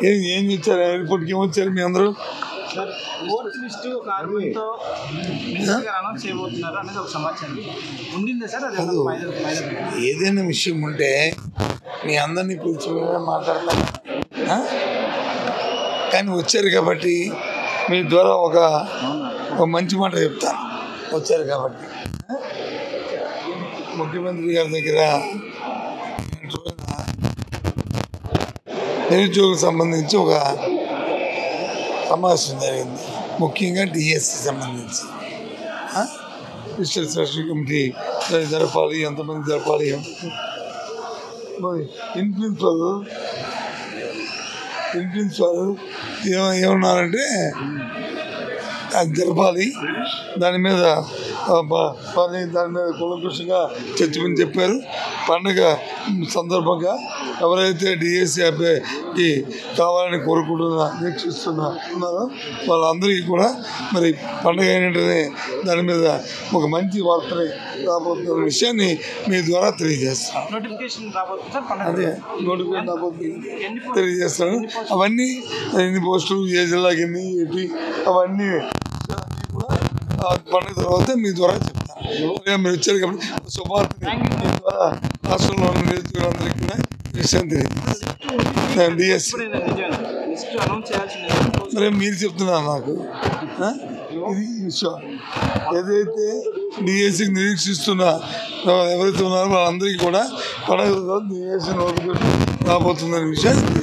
ఏం ఏం ఇచ్చారు? ఎయిర్పోర్ట్కి ఏం వచ్చారు మీ అందరూ? ఏదైనా విషయం ఉంటే మీ అందరినీ పిలిచి ఆ? కానీ వచ్చారు కాబట్టి మీ ద్వారా ఒక ఒక మంచి మాట చెప్తాను. వచ్చారు కాబట్టి? ముఖ్యమంత్రి గారి దగ్గర నిరుద్యోగులకు సంబంధించి ఒక సమావేశం జరిగింది. ముఖ్యంగా డిఎస్సి సంబంధించి. డిజిటల్ సెలక్షన్ కమిటీ జరపాలి ఎంతమంది జరపాలి మరి ఇన్ ప్రిన్సిపల్ ఇన్ ప్రిన్సిపల్ ఏమన్నారంటే అది జరపాలి దాని మీద దాని మీద కులకృషంగా చర్చమని చెప్పారు. పండగ సందర్భంగా ఎవరైతే డిఎస్సి కావాలని కోరుకుంటున్నా నిరీక్షిస్తున్నా ఉన్నారో వాళ్ళందరికీ కూడా మరి పండగ అయినట్టునే దాని మీద ఒక మంచి వార్తని రాబోతున్న విషయాన్ని మీ ద్వారా తెలియజేస్తాను. అదే నోటిఫికేషన్ రాబోతుంది. తెలియజేస్తాను. అవన్నీ ఎన్ని పోస్టులు ఏ జిల్లాకి ఎన్ని ఏంటి అవన్నీ పండుగ తర్వాత మీ ద్వారా చెప్తాను మీరు వచ్చారు కాబట్టి శుభార్తని మీ ద్వారా రాష్ట్రంలో ఉన్న విషయం తెలియదు సార్ మరి చెప్తున్నారు నాకు? ఇది విషయం. ఏదైతే డిఎస్సికి నిరీక్షిస్తున్న ఎవరైతే ఉన్నారో వాళ్ళందరికీ కూడా పండుగ డిఎస్సి నోటిఫికేషన్ రాబోతుందనే విషయాన్ని